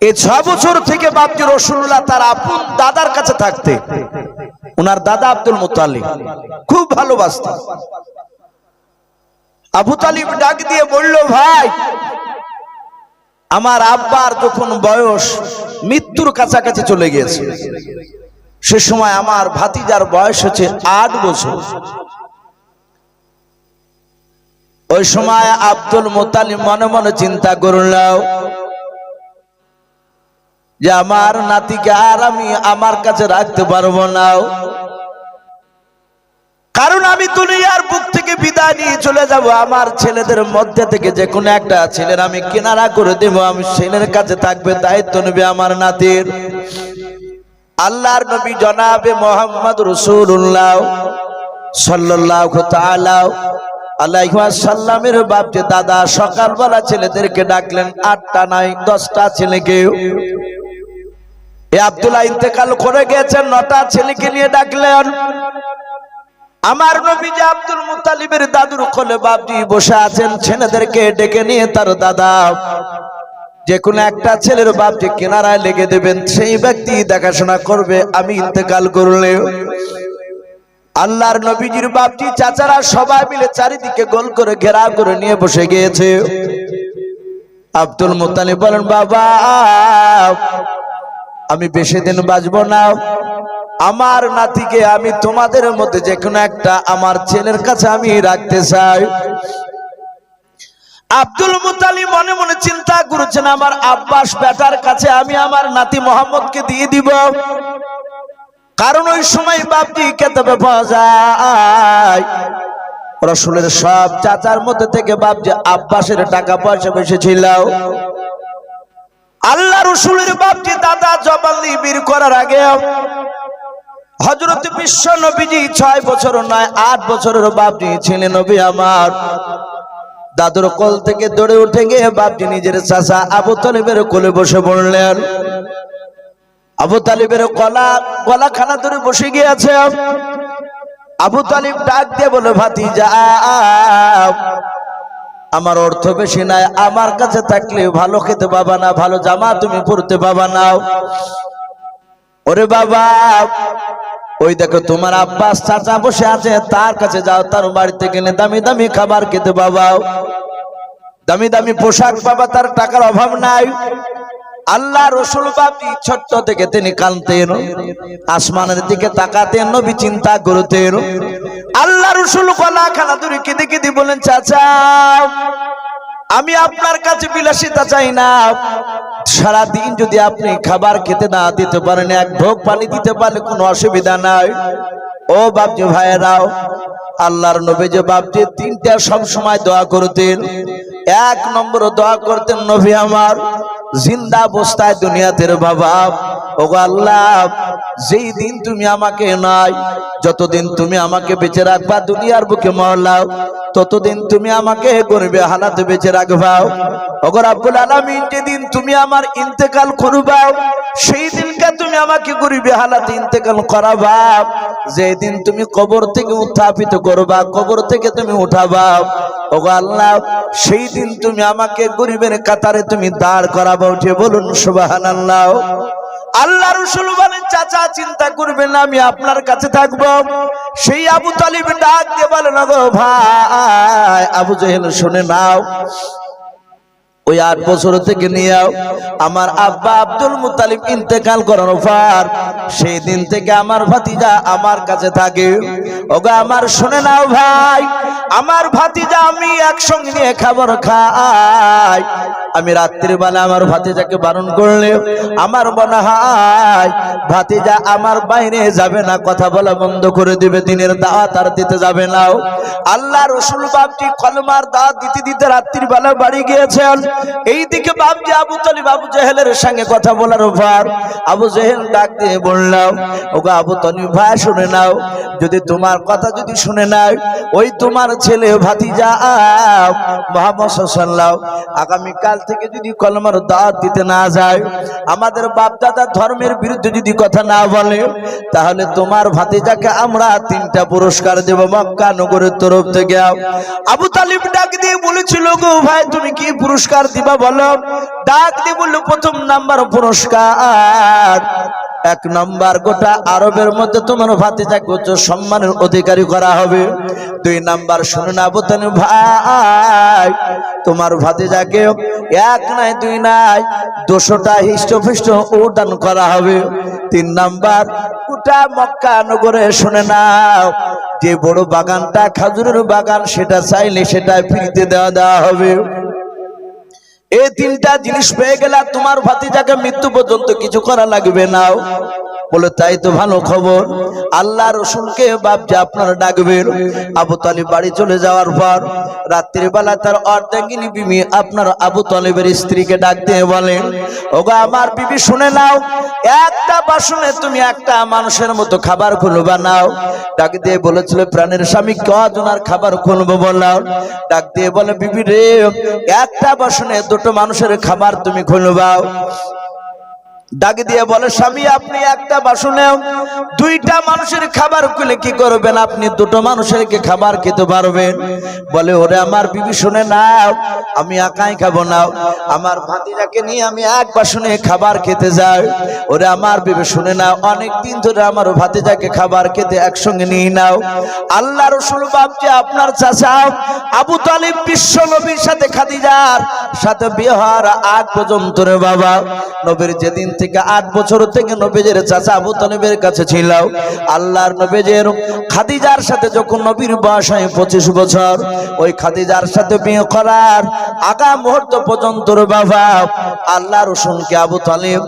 এই ছ বছর থেকে বাপজি রসুল্লাহ তার আপন দাদার কাছে থাকতে ওনার দাদা আব্দুল মুতালিব। খুব ভালোবাসত। আবু তালিব ডাক দিয়ে বলল, ভাই, আমার আব্বার যখন বয়স মৃত্যুর কাছাকাছি চলে গিয়েছে, সে সময় আমার ভাতিজার বয়স হচ্ছে আট বছর। ওই সময় আব্দুল মোতালিম মনে মনে চিন্তা করলাম যে আমার নাতিকে আর আমি আমার কাছে রাখতে পারব না। কারণ আমি দুনিয়ার বুক থেকে বিদায় নিয়ে চলে যাব, আমার ছেলেদের মধ্যে থেকে যে কোনো একটা ছেলের আমি কিনারা করে দেব, আমি ছেলের কাছে থাকবে, দায়িত্ব নেবে আমার নাতির। আল্লাহর নবী জনাবে মোহাম্মদ রসুল্লাহ সাল্লাহ তাআলা আলাইহি সাল্লামের বাপ যে দাদা সকালবেলা ছেলেদেরকে ডাকলেন, আটটা নাই, দশটা ছেলেকে। এ আব্দুল্লাহ ইন্তেকাল করে গেছেন, নটা ছেলেকে নিয়ে ডাকলেন। আমার নবী যে আব্দুল মুতালিবের দাদুর কোলে বাপজি বসে আছেন, ছেলেদেরকে ডেকে নিয়ে তার দাদা। যে কোনো একটা ছেলের বাপ যে কেনারায় লেগে দেবেন, সেই ব্যক্তি দেখাশোনা করবে, আমি ইন্তেকাল করলে। আল্লাহর নবীজির বাপজি চাচারা সবাই মিলে চারিদিকে গোল করে ঘেরাও করে নিয়ে বসে গিয়েছে। আব্দুল মুতালিব বলেন, বাবা আমি বেশি দিন বাঁচবো না। আমার নাতিকে আমি তোমাদের মধ্যে যে কোনো একটা আমার ছেলের কাছে আমি রাখতে চাই। আব্দুল মুতালি মনে মনে চিন্তা করেছেন, আমার আব্বাস বেটার কাছে আমি আমার নাতি মোহাম্মদকে দিয়ে দিব। কারণ ওই সময় বাপজি কেতাবে পাওয়া যায়। রসুলের সব চাচার মধ্যে থেকে বাপজি আব্বাসের টাকা পয়সা বেশি ছিল। আল্লাহ রসুলের বাপজি দাদা জবালি বীর করার আগে হজরত বিশ্ব নবীজি ছয় বছর নয়, আট বছরের বাপজি ছিলেন নবী আমার। দাদুর কোল থেকে দৌড়ে উঠে গিয়ে বাপজি নিজের চাচা আবু তলিবের কোলে বসে পড়লেন আবু তালিবের গলা গলা খানা ধরে বসে গিয়েছে। আবু তালিব ডাক দিয়ে বলে ভাতি যা আমার অর্থ বেশি নাই, আমার কাছে থাকলে ভালো খেতে পাবা না, ভালো জামা তুমি পরতে পাবা না। ওরে বাবা, ওই দেখো তোমার আব্বাস চাচা বসে আছে, তার কাছে যাও, তার বাড়িতে গেলে দামি দামি খাবার খেতে পাবাও দামি দামি পোশাক পাবা, তার টাকার অভাব নাই। আল্লাহ রসুল বাপি ছোট্ট থেকে তিনি কানতেন, আসমানের দিকে তাকাতেন, নবী চিন্তা করতেন। আল্লাহ রসুল গলা খানা দূরে কেঁদে কেঁদে বলেন, চাচা, আমি আপনার কাছে বিলাসিতা চাই না। সারা দিন যদি আপনি খাবার খেতে না দিতে পারেন, এক ভোগ পানি দিতে পারলে কোনো অসুবিধা নাই। ও বাপজি ভাইয়েরাও আল্লাহর নবী যে বাপজি তিনটা সব সময় দোয়া করতেন, এক নম্বর দোয়া করতেন নবী আমার। জিন্দা অবস্থায় দুনিয়াতে বাবা। ওগো আল্লাহ, যেই দিন তুমি আমাকে নাই, যতদিন তুমি আমাকে বেঁচে রাখবা দুনিয়ার বুকে মরলাও, ততদিন তুমি আমাকে গরিবে হালাতে বেঁচে রাখবাও। ওগো রাব্বুল আলামিন, যেদিন তুমি আমার ইন্তেকাল করবাও সেই দিনকে তুমি আমাকে গরিবে হালাতে ইন্তেকাল করাবা। যেদিন তুমি কবর থেকে উত্থাপিত করবা, কবর থেকে তুমি উঠাবা। ওগো আল্লাহ, সেই দিন তুমি আমাকে গরিবের কাতারে তুমি দাঁড় করাবা। উঠে বলুন, সুবহানাল্লাহ। আল্লাহ রসুল বলেন, চাচা, চিন্তা করবেন আমি আপনার কাছে থাকব। সেই আবু তালিব ডাক দিয়ে বলেন গো ভাই, আবু জহেল, শুনে নাও। ওই আট বছর থেকে নিয়েও আমার আব্বা আব্দুল মুতালিম ইন্তেকাল করার পার সেই দিন থেকে আমার ভাতিজা আমার কাছে থাকে। ওগো আমার, শুনে নাও ভাই আমার ভাতিজা আমি একসঙ্গে নিয়ে খাবার খাই। আমি রাত্রির বেলা আমার ভাতিজাকে বারণ করলে আমার মনে হয়, ভাতিজা আমার বাইরে যাবে না, কথা বলা বন্ধ করে দিবে, দিনের দাওয়াত আর দিতে যাবে না। আল্লাহ রসুল বাপটি কলমার দাওয়াত দিতে দিতে রাত্রির বেলা বাড়ি গিয়েছেন। এইদিকে বাপজি আবু তলিব আবু জেহেলের সঙ্গে কথা বলার পর আবু জেহেল ডাক দিয়ে বললাম ওগো আবু তলিব ভাই, শুনে নাও। যদি তোমার কথা যদি শুনে নাও, ওই তোমার ছেলে ভাতিজা মোহাম্মদ সাল্লাহ আগামীকাল থেকে যদি কলমার দাঁত দিতে না যায়, আমাদের বাপ দাদা ধর্মের বিরুদ্ধে যদি কথা না বলে, তাহলে তোমার ভাতিজাকে আমরা তিনটা পুরস্কার দেব মক্কা নগরের তরফ থেকে। আবু তালিব ডাক দিয়ে বলেছিল, গো ভাই, তুমি কি পুরস্কার দিবা বলো? ডাক দিয়ে বলল, প্রথম নাম্বার পুরস্কার। এক নম্বর গোটা আরবের মধ্যে তোমার ভাতিজাকে উচ্চ সম্মানের অধিকারী করা হবে। দুই নাম্বার শুনে না বোতেন ভাই। তোমার ভাতিজাকে এক নাই, দুই নাই, দুশোটা হিষ্টফিষ্ট উদান করা হবে। তিন নাম্বার, গোটা মক্কা নগরে শুনে নাও, যে বড় বাগানটা খাজুরের বাগান, সেটা চাইলে সেটা ফিরিতে দেওয়া দেওয়া হবে। এই তিনটা জিনিস পেয়ে গেলে তোমার ভাতিজাকে মৃত্যু পর্যন্ত কিছু করা লাগবে নাও বলে, তাই তো ভালো খবর। আল্লাহ রসুলকে বাপজি আপনারা ডাকবেন, আবু তালিব বাড়ি চলে যাওয়ার পর রাত্রির বেলা তার অর্ধাঙ্গিনী বিবি আপনার আবু তালিবের স্ত্রীকে ডাক দিয়ে বলেন, ওগো, আমার বিবি, শুনে নাও, একটা বাসনে তুমি একটা মানুষের মতো খাবার খুলবা বানাও ডাক দিয়ে বলেছিল, প্রাণের স্বামী কজন আর খাবার খুলবো বললাম ডাক দিয়ে বলে, বিবি রে, একটা বাসনে দুটো মানুষের খাবার তুমি খুলবাও ডাক দিয়ে বলে, স্বামী, আপনি একটা বাসনে দুইটা মানুষের খাবার খুলে কি করবেন? আপনি দুটো মানুষের কি খাবার খেতে পারবেন? বলে, ওরে আমার বিবি, শুনে নাও, আমি একাই খাব না। আমার ভাতিজাকে নিয়ে আমি এক বাসনে খাবার খেতে যাই। ওরে আমার বিবি, শুনে নাও, অনেক দিন ধরে আমার ভাতিজাকে খাবার খেতে একসঙ্গে নিয়ে নাও। আল্লাহ রসুল বাপজি আপনার চাচা আবু তালিব বিশ্ব নবীর সাথে খাদিজার সাথে বিয়ে হওয়ার আগ পর্যন্ত রে বাবা। নবীর যেদিন থেকে আট বছর থেকে নবীজের চাচা আবু তালিবের কাছে ছিল আল্লাহর নবীজের খাদিজার সাথে যখন নবীর বয়স হয় পঁচিশ বছর, ওই খাদিজার সাথে বিয়ে করার আগা মুহূর্ত পর্যন্ত বাবা, আল্লাহ রসুনকে আবু তালিব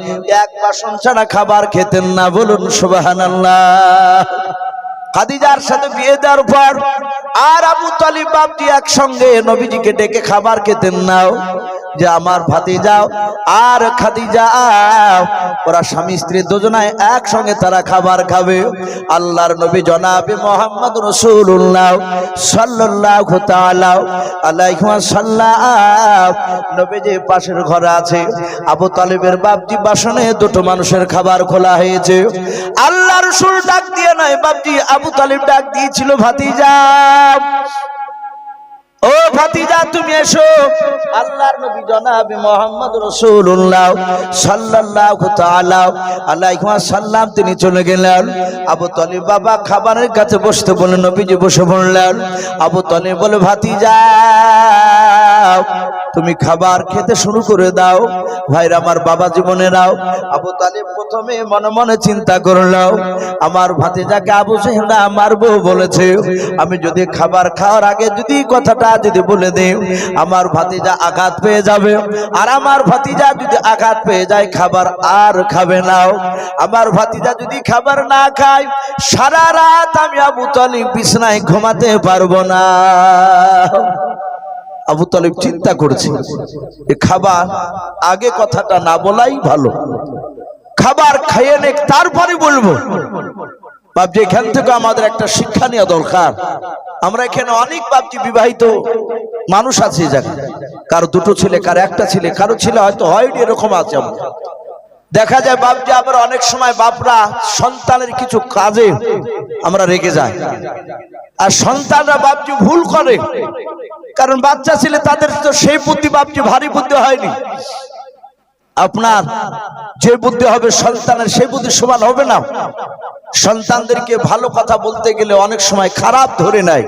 এক বাসন ছাড়া খাবার খেতেন না, বলুন সুবাহান আল্লাহ খাদিজার সাথে বিয়ে দেওয়ার পর আর আবু তালিব বাপটি একসঙ্গে নবীজিকে ডেকে খাবার খেতেন নাও যে আমার ভাতি যাও আর খাদিজা, ওরা স্বামী স্ত্রী দুজনায় একসঙ্গে তারা খাবার খাবে। আল্লাহর নবী জনাবে মোহাম্মদ রসুল্লাহ সাল্লাল্লাহু তাআলা আলাইহি ওয়াসাল্লাম। নবী যে পাশের ঘরে আছে। আবু তালিবের বাপজি বাসনে দুটো মানুষের খাবার খোলা হয়েছে। আল্লাহ রসুল ডাক দিয়ে নয়, বাপজি আবু তালিব ডাক দিয়েছিল, ভাতিজা ও ভাতিজা, তুমি এসো। আল্লাহর নবী জনাবে মোহাম্মদ সাল্লাল্লাহু তাআলা আলাইহি ওয়াসাল্লাম। তিনি চলে গেলেন। আবু তালিব বাবা খাবারের কাছে বসতে বলে, নবীজি বসে পড়লেন। আবু তালিব বলে, ভাতিজা, তুমি খাবার খেতে শুরু করে দাও। ভাইরা, আমার বাবা জীবনে নাও। আবু তালিব প্রথমে মনে মনে চিন্তা করল, আমার ভাতিজাকে আবু সেহরা মারবো বলেছে, আমি যদি খাবার খাওয়ার আগে যদি কথাটা যদি বলে দেই আমার ভাতিজা আঘাত পেয়ে যাবে, আর আমার ভাতিজা যদি আঘাত পেয়ে যায়, খাবার আর খাবে নাও আমার ভাতিজা যদি খাবার না খায়, সারা রাত আমি আবু তালিব বিছনায় ঘুমাতে পারব না। আবু তালিব চিন্তা করছে এ খাবার আগে কথাটা না বলাই ভালো। খাবার খাইয়ে নে তারপরে বলব। বাবজি এখান থেকে আমাদের একটা শিক্ষা নেওয়া দরকার আমরা এখানে অনেক বাবজি বিবাহিত মানুষ আছে এই কারও দুটো ছেলে, কারও একটা ছেলে, কারও ছেলে হয়তো হয়নি, এরকম আছে আমাদের দেখা যায় বাপজি আবার অনেক সময় বাপরা সন্তানের কিছু কাজে আমরা রেগে যাই। আর সন্তানরা বাপজি ভুল করে। কারণ বাচ্চা ছেলে তাদের তো সেই বুদ্ধি বাপজি ভারী বুদ্ধি হয়নি। আপনার যে বুদ্ধি হবে সন্তানের, সেই বুদ্ধি সমান হবে না। সন্তানদেরকে ভালো কথা বলতে গেলে অনেক সময় খারাপ ধরে নেয়।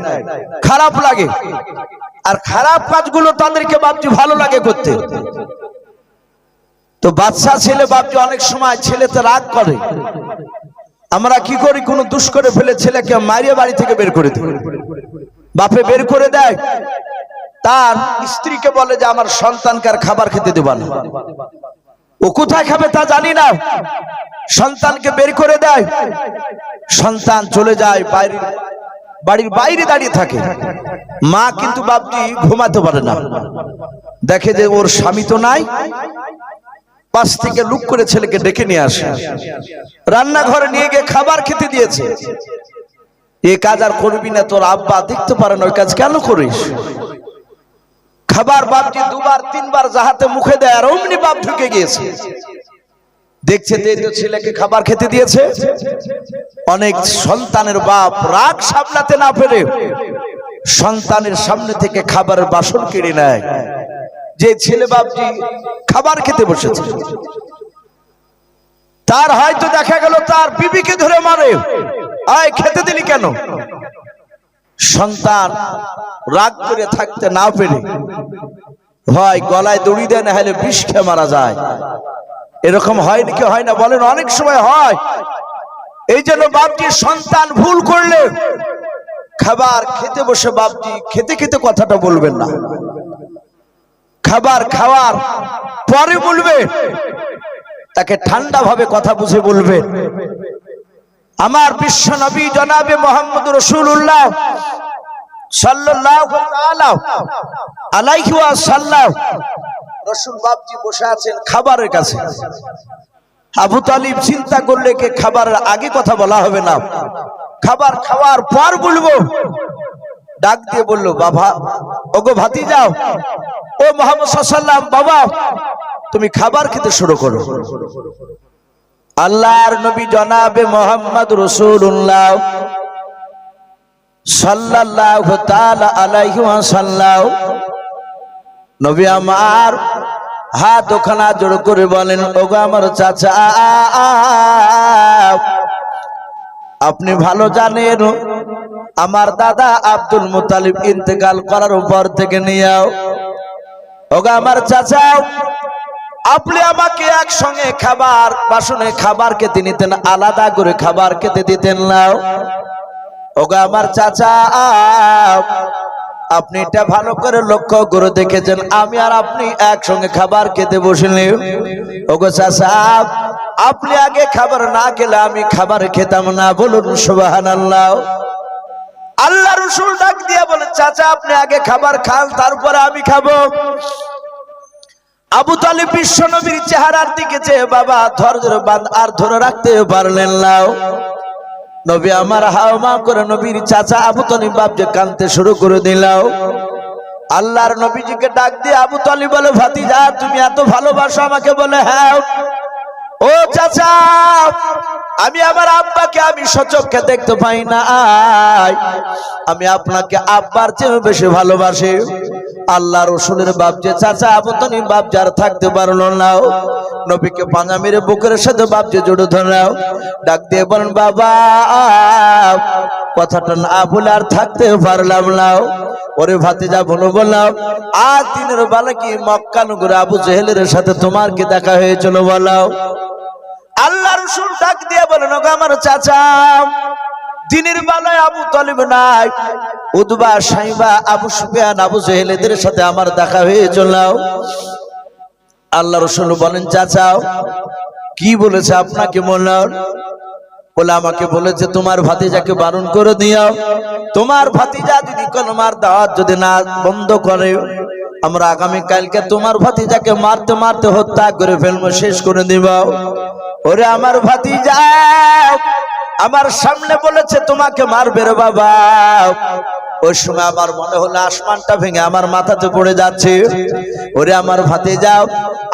খারাপ লাগে। আর খারাপ কাজগুলো তাদেরকে বাপজি ভালো লাগে করতে। তো বাচ্চা ছেলে বাপজি অনেক সময় ছেলেতে রাগ করে। আমরা কি করি? কোনো দুষ করে ফেলে ছেলেকে মারিয়ে বাড়ি থেকে বের করে দিই। বাপে বের করে দেয়। তার স্ত্রীকে বলে যে, আমার সন্তানকে আর খাবার খেতে দেবা না। ও কোথায় খাবে তা জানি না। সন্তানকে বের করে দেয়। সন্তান চলে যায় বাইরে বাড়ির বাইরে দাঁড়িয়ে থাকে। মা কিন্তু বাপটি ঘুমাতে পারে না। দেখে যে ওর স্বামী তো নাই। পাশ থেকে লুক করে ছেলেকে ডেকে নিয়ে আসে। রান্নাঘরে নিয়ে গিয়ে খাবার খেতে দিয়েছে। এ কাজ আর করবি না, তোর আব্বা দেখতে পারে না, ওই কাজ কেন করিস? খাবার বাপটি দুবার, তিনবার যাহাতে মুখে দেয় আর অমনি বাপ ঢুকে গিয়েছে। দেখছে যে তো ছেলেকে খাবার খেতে দিয়েছে। অনেক সন্তানের বাপ রাগ সামলাতে না পেরে সন্তানের সামনে থেকে খাবারের বাসন কেড়ে নেয়। যে ছেলে বাপটি খাবার খেতে বসেছে। তার হয়তো দেখা গেল তার বিবিকে ধরে মারে। আয়, খেতে দিলি কেন? সন্তান রাগ করে থাকতে না পেরে হয় গলায় দড়ি দেয়, না হলে বিষ খেয়ে মারা যায়। এরকম হয় নাকি হয় না বলেন? অনেক সময় হয়। এই জন্য বাপটি সন্তান ভুল করলে খাবার খেতে বসে বাপটি খেতে খেতে কথাটা বলবেন না। খাবার খাওয়ার পরে বলবে, তাকে ঠান্ডা ভাবে কথা বুঝে বলবে। আমার বিশ্ব নবী জনাবে মোহাম্মদ রসুল্লাহ বসে আছেন খাবারের কাছে। চিন্তা করলে কে আগে কথা বলা হবে না। খাবার খাওয়ার পর বলব। ডাক দিয়ে বলল, বাবা, ওগো ভাতি যাও ও মোহাম্মদ বাবা, তুমি খাবার খেতে শুরু করো। আল্লাহর নবী জনাবে মোহাম্মদ রসুল্লাহ সাল্লাল্লাহু তাআলা আলাইহি নবী আমার হাত ওখানা জোড় করে বলেন, ওগো আমার চাচা আপনি ভালো জানেন, আমার দাদা আব্দুল মুতালিব ইন্তেকাল করার উপর থেকে নিয়েও ওগো আমার চাচা আপনি আমাকে একসঙ্গে খাবার, বাসনে খাবার খেতে নিতেন, আলাদা করে খাবার খেতে দিতেন নাও ওগো আমার চাচা, আপনি এটা ভালো করে লক্ষ্য করে দেখেছেন, আমি আর আপনি একসঙ্গে খাবার খেতে বসলে ওগো চাচা, আপনি আগে খাবার না খেলে আমি খাবার খেতাম না, বলুন সুবাহান আল্লাহ আল্লাহ রসুল ডাক দিয়ে বলে চাচা, আপনি আগে খাবার খান, তারপরে আমি খাব। আবু তালিব বিশ্ব নবীর চেহারার দিকে যে বাবা ধর ধরে বাঁধ আর ধরে রাখতে পারলেন নাও নবী আমার হাও মা করে নবীর চাচা আবু তালিব বাপকে কানতে শুরু করে দিলাও আল্লাহর নবীজিকে ডাক দিয়ে আবু তালি বলে, ভাতিজা, তুমি এত ভালোবাসো আমাকে বলে হ্যাঁ। ও চাচা আমি আমার আব্বাকে আমি সচক্ষে দেখতে পাই না আমি আপনাকে আব্বার চেয়ে বেশি ভালোবাসি। আল্লাহ রসুলের বাপ যে চাচা আবতনি বাপ যার থাকতে পারল না। নবীকে পাঙা মেরে বুকের সাথে বাপ যে জড়ো ধরাও ডাক দিয়ে বলেন, বাবা, কথাটা না বলে আর থাকতে পারলাম না। ওরে ভাতিজা, বলো বললাম আর দিনের বেলা কি মক্কা আবু জেহেলের সাথে তোমার কি দেখা হয়েছিল বলাও আল্লাহ রসুল ডাক দিয়ে বলেন, ওগো আমার চাচা, দিনের বেলায় আবু তলিব নাই। উদবা, সাইবা, আবু সুফিয়ান, আবু জেহেলেদের সাথে আমার দেখা হয়ে চলাও। আল্লাহ রসুল বলেন চাচাও কি বলেছে আপনাকে বললাম বলে, আমাকে বলেছে, তোমার ভাতিজাকে বারণ করে দিও তোমার ভাতিজা যদি কলমার দাওয়াত যদি না বন্ধ করে আমরা আগামী কালকে তোমার ভাতিজাকে মারতে মারতে হত্যা করে ফেলব, শেষ করে দিব। ওরে আমার ভাতিজা, আমার সামনে বলেছে তোমাকে মারবে রে বাবা। ওই সময় আমার মনে হলো আসমানটা ভেঙে আমার মাথাতে পড়ে যাচ্ছে। ওরে আমার ভাতে যাও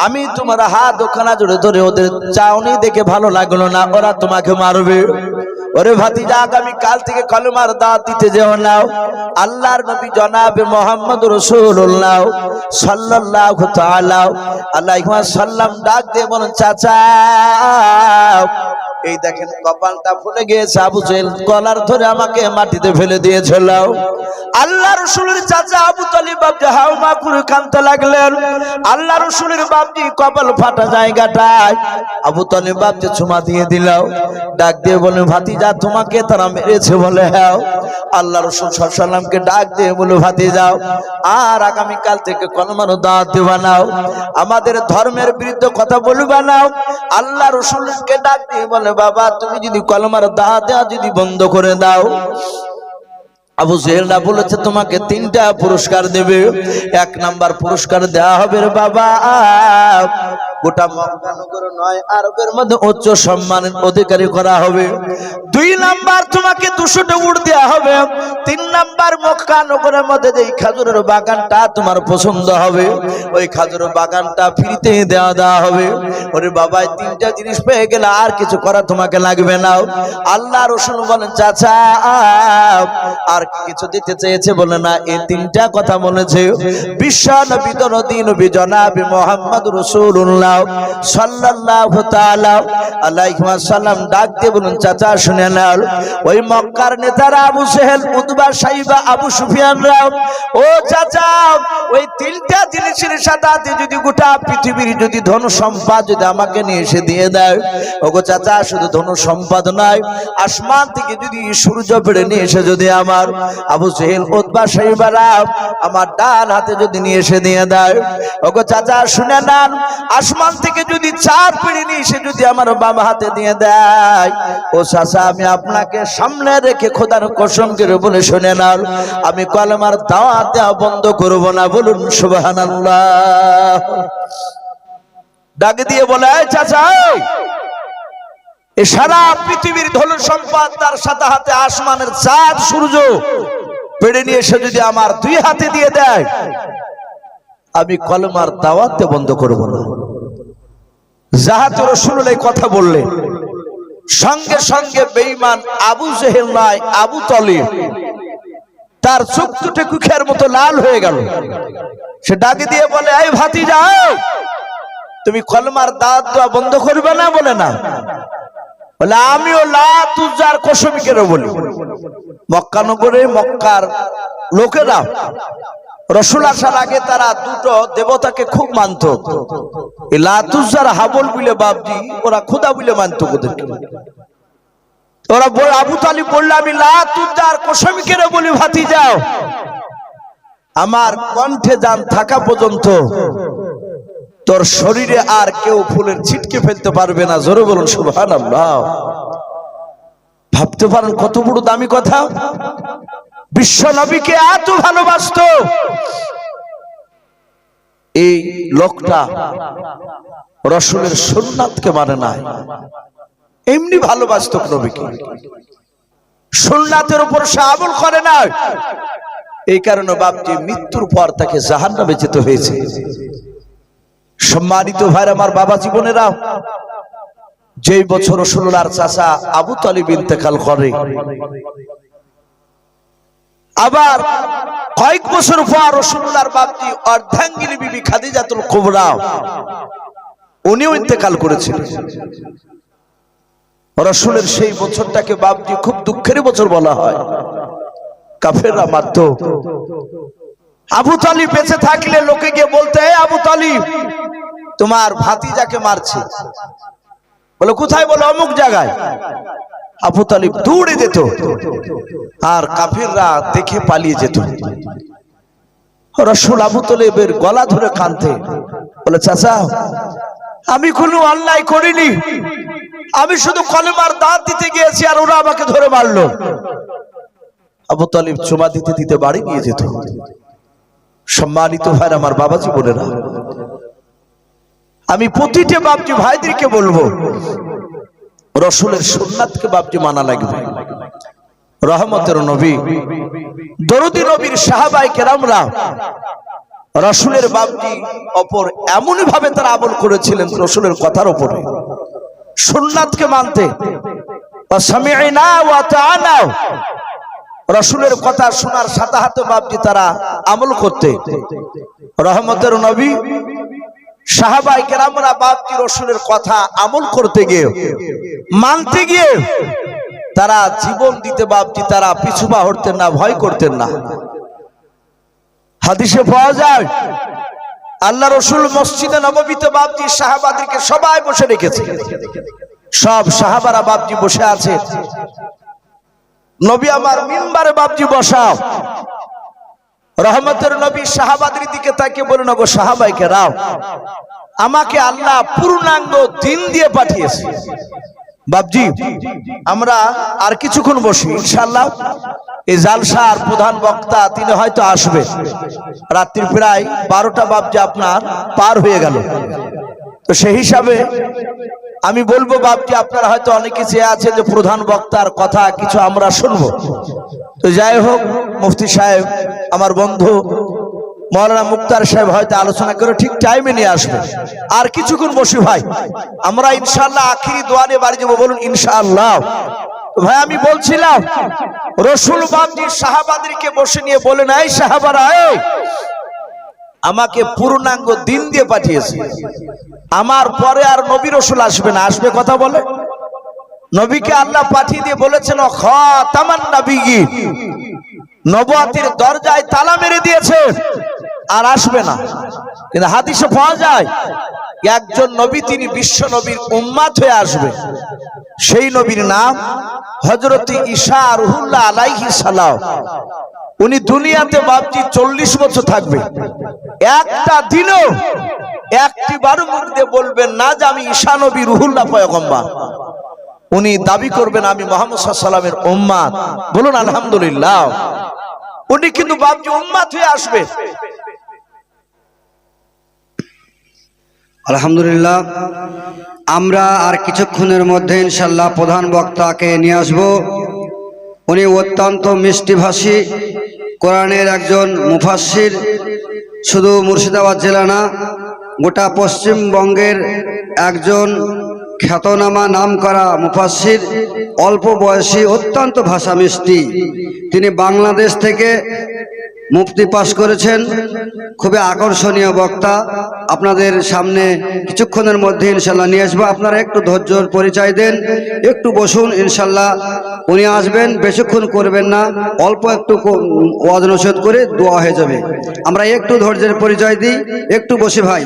আমি তোমার হাত ওখানা জুড়ে ধরে ওদের চাউনি দেখে ভালো লাগল না, ওরা তোমাকে মারবে। ওরে ভাতিজা, আগামী কাল থেকে কলমার দাঁত দিতে যেও নাও আল্লাহর নবী জনাবে মোহাম্মদ রসুল্লাহ সাল্লাহ আল্লাহ সাল্লাম ডাক দিয়ে বলুন, চাচা, এই দেখেন কপালটা ফুলে গিয়েছে, আবু জেল কলার ধরে আমাকে মাটিতে ফেলে দিয়েছিল। আল্লাহ রসুলের চাচা আবু তালিব বাপজি হাও মা করে কানতে লাগলেন। আল্লাহ রসুলের বাপজি কপাল ফাটা জায়গাটায় আবু তালিব বাপজি চুমা দিয়ে দিল। ডাক দিয়ে বলে ভাতিজা, তোমাকে তারা মেরেছে বলে হ্যাঁ আল্লাহ রসুল সাল্লামকে ডাক দিয়ে বলে ভাতি যাও আর আগামী কাল থেকে কলমানো দাওয়াত দেবা নাও। আমাদের ধর্মের বিরুদ্ধে কথা বলবা নাও। আল্লাহ রসুলকে ডাক দিয়ে বলে বাবা, তুমি যদি কলমার দাওয়াত দেওয়া যদি বন্ধ করে দাও আবু জেহেলরা বলেছে তোমাকে তিনটা পুরস্কার দেবে। এক নাম্বার পুরস্কার দেওয়া হবে বাবা। গোটা মক্কানগর নয়, আরবের মধ্যে উচ্চ সম্মানের অধিকারী করা হবে। দুই নাম্বার তোমাকে দুশোটা উড় দেওয়া হবে। তিন নাম্বার মক্কা নগরের মধ্যে যে খাজুরের বাগানটা তোমার পছন্দ হবে, ওই খাজুরের বাগানটা ফ্রিতে দেওয়া দেওয়া হবে। ওরে বাবা তিনটা জিনিস পেয়ে গেলে আর কিছু করা তোমাকে লাগবে না। আল্লাহ রসুল বলেন, চাচা, আর কিছু দিতে চেয়েছে বলে না। এই তিনটা কথা বলেছে। বিশ্ব নবী নবী জনাবি মোহাম্মদ রসুল্লাহ সাল্লাল্লাহু তাআলা আলাইহি ওয়াসাল্লাম ডাক দিয়ে বলুন, চাচা, শুনে নাও। ওই মক্কার নেতারা আবু সেহেল, উতবা সাইবা, আবু সুফিয়ান রাও ও চাচা, ওই তিনটা জিনিসের সাথে যদি গোটা পৃথিবীর যদি ধন সম্পদ যদি আমাকে নিয়ে এসে দিয়ে দেয় ওগো চাচা, শুধু ধন সম্পদ নয়, আসমান থেকে যদি সূর্য পেড়ে নিয়ে এসে যদি আমার আবু সেহেল, উতবা সাইবা রাও আমার ডান হাতে যদি নিয়ে এসে দিয়ে দেয় ওগো চাচা, শুনে নেন, আসমান থেকে যদি চার পিড়ি নিয়ে এসে যদি আমার বাবা হাতে দিয়ে দেয়, ও চাচা, আমি আপনাকে সামনে রেখে খোদার কসম করে বলে শুনে নাও, আমি কলমার দাওয়া দেওয়া বন্ধ করব না, বলুন সুবাহান ডাক দিয়ে বলে চাচা সারা পৃথিবীর ধন সম্পদ তার সাথে হাতে আসমানের চাঁদ সূর্য পেড়ে নিয়ে এসে যদি আমার দুই হাতে দিয়ে দেয়, আমি কলমার দাওয়াতে বন্ধ করব না। জাহাতে রসুল এই কথা বললেন সঙ্গে সঙ্গে বেঈমান আবু জেহেল নয় আবু তলিব, তার চোখ দুটো কুখের মতো লাল হয়ে গেল। সে ডাকে দিয়ে বলে, এই ভাতি যাও তুমি কলমার দাঁত দেওয়া বন্ধ করবে না? বলে না। বলে, আমিও লা তুজার কসমিকেরও বলি। মক্কানগরে মক্কার লোকেরা রসুল আসার আগে তারা দুটো দেবতাকে খুব মানত। লাতুজার হাবল বলে বাবজি ওরা খুদা বলে মানত ওদেরকে। ওরা আবু আমি লাতুজার কসমিকের বলি, ভাতি যাও। আমার কণ্ঠে যান থাকা পর্যন্ত তোর শরীরে আর কেউ ফুলের ছিটকে ফেলতে পারবে না। জোরে বলুন সুবহান ভাবতে পারেন কত বড় দামি কথা? বিশ্ব নবীকে এত ভালোবাসত। এই লোকটা রসুলের সুন্নাতকে মানে না এমনি ভালোবাসত নবীকে। সুন্নাতের উপর সে আমল করে না এই কারণে বাপটি মৃত্যুর পর তাকে জাহান্নামে যেতে হয়েছে। সম্মানিত ভাইর, আমার বাবা জীবনেরা, যেই বছর রসুল্লাহর চাচা আবু তালিব ইন্তেকাল করে আবার কয়েক বছর পর রসুল্লাহর বাপজি অর্ধাঙ্গিনী বিবি খাদিজাতুল কুবরা, উনিও ইন্তেকাল করেছিলেন। রসুলের সেই বছরটাকে বাপজি খুব দুঃখের বছর বলা হয়। কাফেররা মারত। আবু তালিব বেঁচে থাকলে লোকে গিয়ে বলতে আবু তালিব, তোমার ভাতিজাকে মারছে। বলে, কোথায় বলে? অমুক জায়গায়। আবু তালিব দৌড়ে যেত আর কাফিররা দেখে পালিয়ে যেত। রসুল আবু তালিবের গলা ধরে কানতে বলে, চাচা, আমি কোনো অন্যায় করিনি। আমি শুধু কলেমার দাঁত দিতে গিয়েছি আর ওরা আমাকে ধরে মারলো। আবু তালিব চুমা দিতে দিতে বাড়ি নিয়ে যেত। সম্মানিত ভাই আমার বাবাজি বোনেরা, আমি প্রতিটা বাপজি ভাইদেরকে বলব রসুলের সুন্নাতকে বাপজি মানা লাগবে। রহমতের নবী, দরদি নবীর সাহাবাই কেরামরা রসুলের বাপজি অপর এমনই ভাবে তারা আমল করেছিলেন রসুলের কথার উপরে। সুন্নাতকে মানতে রসুলের কথা শোনার সাথে হাতে বাপজি তারা আমল করতে। রহমতের নবী সাহাবাই কেরামরা বাপজি রসুলের কথা আমল করতে গিয়ে, মানতে গিয়ে তারা জীবন দিতে বাপজি তারা পিছু পা হরতেন না, ভয় করতেন না। হাদিসে পাওয়া যায়, আল্লাহ রসুল মসজিদে নবমীতে বাপজি সাহাবাদেরকে সবাই বসে রেখেছে। সব সাহাবারা বাপজি বসে আছে। নবী আমার মিম্বারে বাপজি বসাও। রহমতের নবী সাহাবাদের দিকে তাকে বলুন গো সাহাবাইকে রাও, আমাকে আল্লাহ পূর্ণাঙ্গ দিন দিয়ে পাঠিয়েছে। বাবজি আমরা আর কিছুক্ষণ বসি ইনশাল্লাহ এই জালসার প্রধান বক্তা, তিনি হয়তো আসবে। রাত্রি প্রায় বারোটা বাবজি আপনার পার হয়ে গেল। তো সেই হিসাবে আমি বলব বাপজি আপনারা হয়তো অনেকে চেয়ে আছে যে প্রধান বক্তার কথা, কিছু আমরা শুনব। তো যাই হোক, মুফতি সাহেব, আমার বন্ধু মৌলানা মুক্তার সাহেব হয়তো আলোচনা করে ঠিক টাইমে নিয়ে আসবে। আর কিছুক্ষণ বসি ভাই, আমরা ইনশাল্লাহ আখিরি দোয়ারে বাড়ি যাব, বলুন ইনশাআল্লাহ। তো ভাই, আমি বলছিলাম, রসুল বাবজি সাহাবাদেরকে বসে নিয়ে বলে নাই সাহাবারা আমাকে পূর্ণাঙ্গ দিন দিয়ে পাঠিয়েছে। আমার পরে আর নবী রসুল আসবে না। আসবে কথা বলে? নবীকে আল্লাহ পাঠিয়ে দিয়ে বলেছেন, খাতামান নবীগি নবুয়াতির দরজায় তালা মেরে দিয়েছে, আর আসবে না। কিন্তু হাদিসে পাওয়া যায়, একজন নবী তিনি বিশ্ব নবীর উম্মাত হয়ে আসবে। সেই নবীর নাম হজরত ঈশা রুহুল্লাহ আলাইহি সালাম। উনি দুনিয়াতে বাপজি চল্লিশ বছর থাকবে। একটা দিনও একটি বারো মুখ বলবেন না যে আমি ঈশা নবী রুহুল্লাহ পয়গম্বর। উনি দাবি করবেন আমি মোহাম্মদ সাল্লামের উম্মাদ। বলুন, আলহামদুলিল্লাহ। উনি কিন্তু বাপজি উম্মাদ হয়ে আসবে। আলহামদুলিল্লাহ। আমরা আর কিছুক্ষণের মধ্যে ইনশাল্লাহ প্রধান বক্তাকে নিয়ে আসব। উনি অত্যন্ত মিষ্টিভাষী, কোরআনের একজন মুফাসির শুধু মুর্শিদাবাদ জেলা না, গোটা পশ্চিমবঙ্গের একজন খ্যাতনামা নাম করা মুফাসির অল্প বয়সী, অত্যন্ত ভাষা মিষ্টি তিনি বাংলাদেশ থেকে মুফতি পাশ করেছেন। খুবই আকর্ষণীয় বক্তা। আপনাদের সামনে কিছুক্ষণের মধ্যে ইনশাল্লাহ নিয়ে আসব। আপনারা একটু ধৈর্যর পরিচয় দেন। একটু বসুন, ইনশাল্লাহ। উনি আসবেন, বেশিক্ষণ করবেন না। অল্প একটু ওয়াজ করে দোয়া হয়ে যাবে। আমরা একটু ধৈর্যের পরিচয় দিই। একটু বসি ভাই।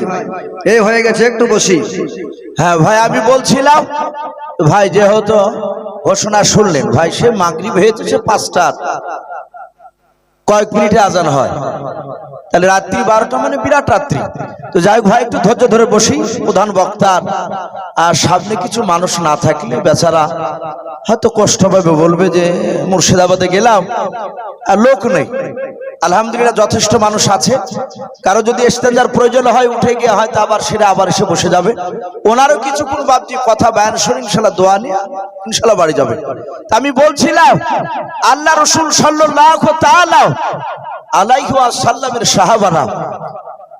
এই হয়ে গেছে, একটু বসি। হ্যাঁ ভাই, আমি বলছিলাম, ভাই যেহেতু ঘোষণা শুনলেন, ভাই সে মাগরিব হয়েছে, সে পাঁচটা কয়েক মিনিটে আজান হয়। তাহলে রাত্রি বারোটা মানে বিরাট রাত্রি। তো যাই হোক, ভাই, একটু ধৈর্য ধরে বসি, প্রধান বক্তার। আর সামনে কিছু মানুষ না থাকলে বেচারা হয়তো কষ্ট পাবে, বলবে যে মুর্শিদাবাদে গেলাম, আর লোক নেই। আলহামদুলিল্লাহ যথেষ্ট মানুষ আছে। কারও যদি এস্তেঞ্জার প্রয়োজন হয়, উঠে গিয়ে হয়তো আবার সেটা আবার এসে বসে যাবে। ওনারও কিছুক্ষণ ভাবছি কথা বায়ান শুনে ইনশাল্লাহ দোয়া নিয়ে ইনশাল্লাহ বাড়ি যাবে। তা আমি বলছিলাম, আল্লাহ রসুল সাল্লাহ তাআলা আলাইহি সাল্লামের সাহাবারা,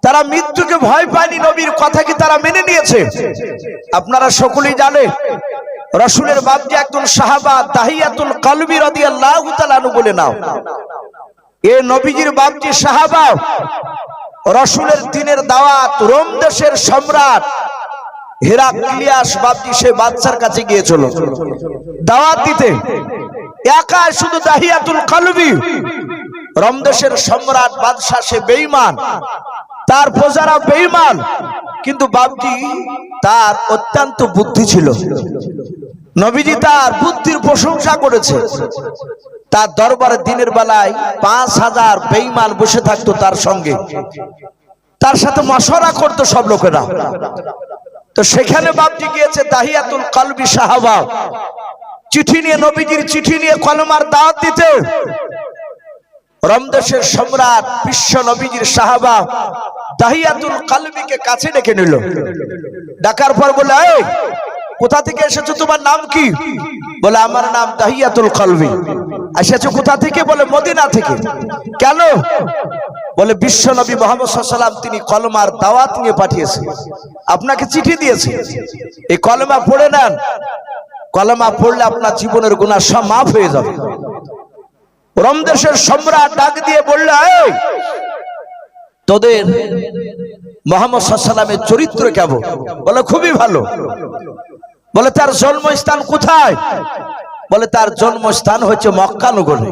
তারা মৃত্যুকে ভয় পায়নি, নবীর কথা কি তারা মেনে নিয়েছে। আপনারা সকলেই জানেন রসুলের বাপজি একজন সাহাবা তাহিয়াতুল কলবি রাদিয়াল্লাহু তাআলা আনহু বলে নাও এ নবীজির বাপজি সাহাবা, রসুলের দিনের দাওয়াত, রোম দেশের সম্রাট। হেরাক্লিয়াস বাপজি সে বাদশার কাছে গিয়েছিল। দাওয়াত দিতে। একা শুধু দাহিয়াতুল কলবি। রমদেশের সম্রাট, বাদশাহ সে বেঈমান। তার প্রজারা বেঈমান। কিন্তু বাপজি তার অত্যন্ত বুদ্ধি ছিল। নবীজি তার বুদ্ধির প্রশংসা করেছে। তার দরবারে দিনের বেলায় পাঁচ হাজার বেঈমান বসে থাকতো তার সঙ্গে। তার সাথে মশরা করতো সব লোকেরা। তো সেখানে বাপজি গিয়েছে দাহিয়াতুল কলবি সাহাবা। চিঠি নিয়ে নবীজির চিঠি নিয়ে কলমার দাওয়াত দিতে। রমদেশের সম্রাট বিশ্ব নবীজির সাহাবা দাহিয়াতুল কালবিকে কাছে ডেকে নিল। ডাকার পর বলে কোথা থেকে এসেছ? তোমার নাম কি? বলে আমার নাম দাহিয়াতুল কালবি। এসেছ কোথা থেকে? বলে মদিনা থেকে। কেন? বলে বিশ্ব নবী মোহাম্মদ তিনি কলমার দাওয়াত নিয়ে পাঠিয়েছে আপনাকে চিঠি দিয়েছে। এই কলমা পড়ে নেন। কলমা পড়লে আপনার জীবনের গুণা সব মাফ হয়ে যাবে। রমদেশের সম্রাট ডাক দিয়ে বলল "এই, তোদের মোহাম্মদ সাল্লামের চরিত্র কেমন? বলে খুবই ভালো। বলে, তার জন্মস্থান কোথায়? বলে, তার জন্মস্থান হচ্ছে মক্কা নগরে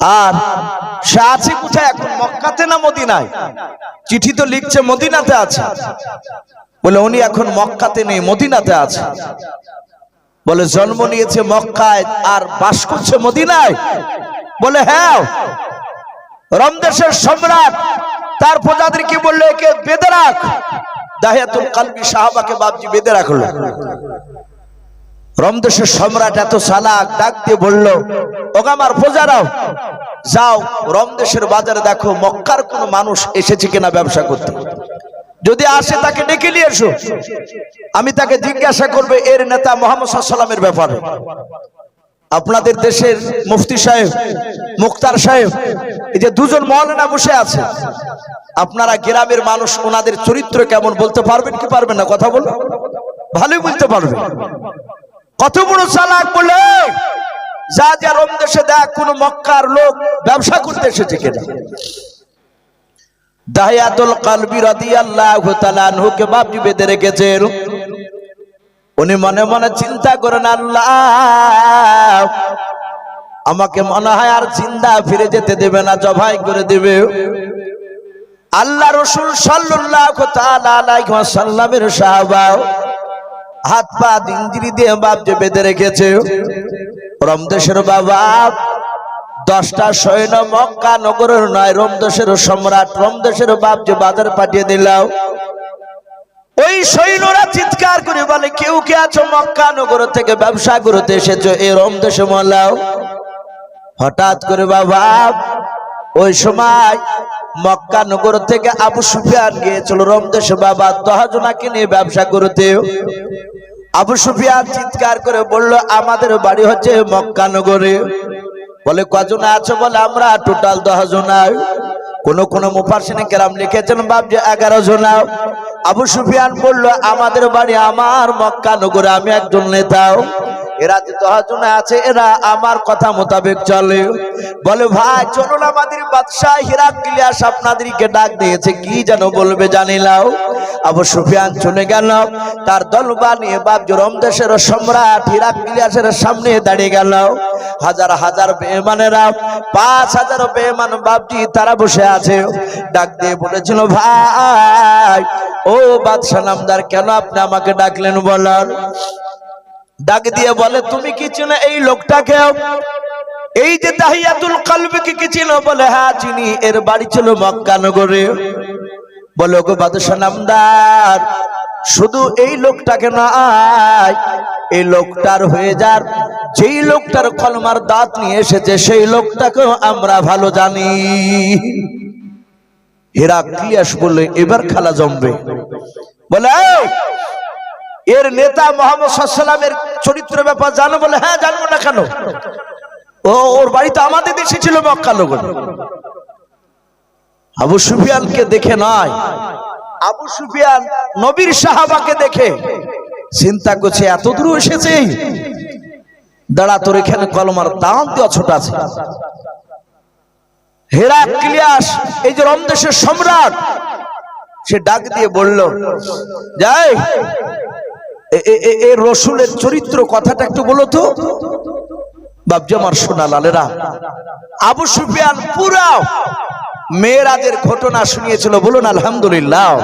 আর সে আছে কোথায়? এখন মক্কাতে না মদিনায়? চিঠি তো লিখছে, মদিনাতে আছে। বলে, উনি এখন মক্কাতে নেই, মদিনাতে আছে। বলে, জন্ম নিয়েছে মক্কায় আর বাস করছে মদিনায়। বলে হ্যাঁ রমদেশের সম্রাট। তার প্রজাদেরকে বললে? একে বেঁধে রাখ দাহিয়াতুল কালবি সাহাবাকে বাবজি বেঁধে রাখল। রমদেশের সম্রাট এত সালাক ডাক দিয়ে বলল ওগামার প্রজারাও, যাও রমদেশের বাজারে দেখো, মক্কার কোন মানুষ এসেছে কিনা ব্যবসা করতে। যদি আসে তাকে ডেকে নিয়ে এসো। আমি তাকে জিজ্ঞাসা করবে, এর নেতা মোহাম্মদ সাল্লামের ব্যাপারে। আপনাদের দেশের মুফতি সাহেব, মুক্তার সাহেব, এই যে দুজন মৌলানা বসে আছে, আপনারা গ্রামের মানুষ, ওনাদের চরিত্র কেমন বলতে পারবেন কি পারবেন না? কথা বল ভালোই বলতে পারবেন। কত বড় চালাক বলে? যা যা রোম দেশে দেখ, কোন মক্কার লোক ব্যবসা করতে এসেছে কিনা? দাহিয়াতুল কালবি রাদিয়াল্লাহু তাআলা আনহুকে বাপজি বেঁধে রেখেছেন উনি মনে মনে চিন্তা করেন, আল্লাহ, আমাকে মনে হয় আর চিন্তা ফিরে যেতে দেবে না, জবাই করে দেবে। আল্লাহ রসুল ওয়াসাল্লামের সাহাবা হাত পা দিনজিরি দিয়ে বাপ যে বেঁধে রেখেছে, রমদেশের বাবা, দশটা সৈন্য মক্কা নগরের নয়, রমদেশের সম্রাট, রমদেশের বাপ যে বাজার পাঠিয়ে দিলাম ওই সৈন্যরা চিৎকার করে বলে, কেউ কে আছো মক্কা নগর থেকে ব্যবসা করতে এসেছ? এই রমদেশে মলাও হঠাৎ করে বাবা, ওই সময় মক্কা নগর থেকে আবু সুফিয়ান গিয়েছিল। রমদেশে বাবা, দহজনাকে নিয়ে ব্যবসা করতে। আবু সুফিয়ান চিৎকার করে বলল, আমাদের বাড়ি হচ্ছে মক্কা নগরে। বলে, কজন আছো? বলে, আমরা টোটাল দশ জনায় কোন কোন মুফাসিনে কেরাম লিখেছেন যে এগারো জনা আবু সুফিয়ান বলল, আমাদের বাড়ি আমার মক্কা নগরে আমি একজন নেতাও এরা যে দশজন আছে, এরা আমার কথা মোতাবেক চলে। বলে, ভাই, চলুন আমাদের বাদশাহ হিরাক্লিয়াস আপনাদেরকে ডাক দিয়েছে। কি যেন বলবে জানিলাও আবু সুফিয়ান চলে গেল, তার দল বানিয়ে বাপ জরম দেশের সম্রাট হিরাক্লিয়াসের সামনে দাঁড়িয়ে গেল। হাজার হাজার বেমানেরা পাঁচ হাজার বেমান বাপজি তারা বসে আছে। ডাক দিয়ে বলেছিল, ভাই, ও বাদশাহ নামদার, কেন আপনি আমাকে ডাকলেন বলার ডাক দিয়ে বলে তুমি কি চেনো এই লোকটাকে এই যে তাহিয়াতুল কলবিকে কি কি চিনো? বলে হ্যাঁ চিনি। এর বাড়ি ছিল মক্কা নগরে। বলে ওগো বাদশাহ নামদার শুধু এই লোকটাকে নয় এই লোকটার হয়ে যার যেই লোকটার কলমার দাঁত নিয়ে এসেছে সেই লোকটাকেও আমরা ভালো জানি। হেরা হেরাক্লিয়াস বললে এবার খেলা জমবে। বলে "এই, এর নেতা মোহাম্মদ সাল্লামের চরিত্র ব্যাপার জানো বলে হ্যাঁ জানব না কেন? ও, ওর বাড়িতে আমাদের দেশে ছিল মক্কা লোক আবু সুফিয়ানকে দেখে নয় আবু সুফিয়ান নবীর সাহাবাকে দেখে। চিন্তা করছে, এত দূর এসেছে? দাঁড়া, তোর এখানে কলমার দাম দেওয়া ছোট আছে। হেরাক্লিয়াস, এই যে রমদেশের সম্রাট, সে ডাক দিয়ে বলল, যাই এ- রসুলের চরিত্র কথাটা একটু বলো তো। বাবজি সোনা লালেরা, আবু সুফিয়ান পুরা মেয়েরাজের ঘটনা শুনিয়েছিল, বলুন আলহামদুলিল্লাহ।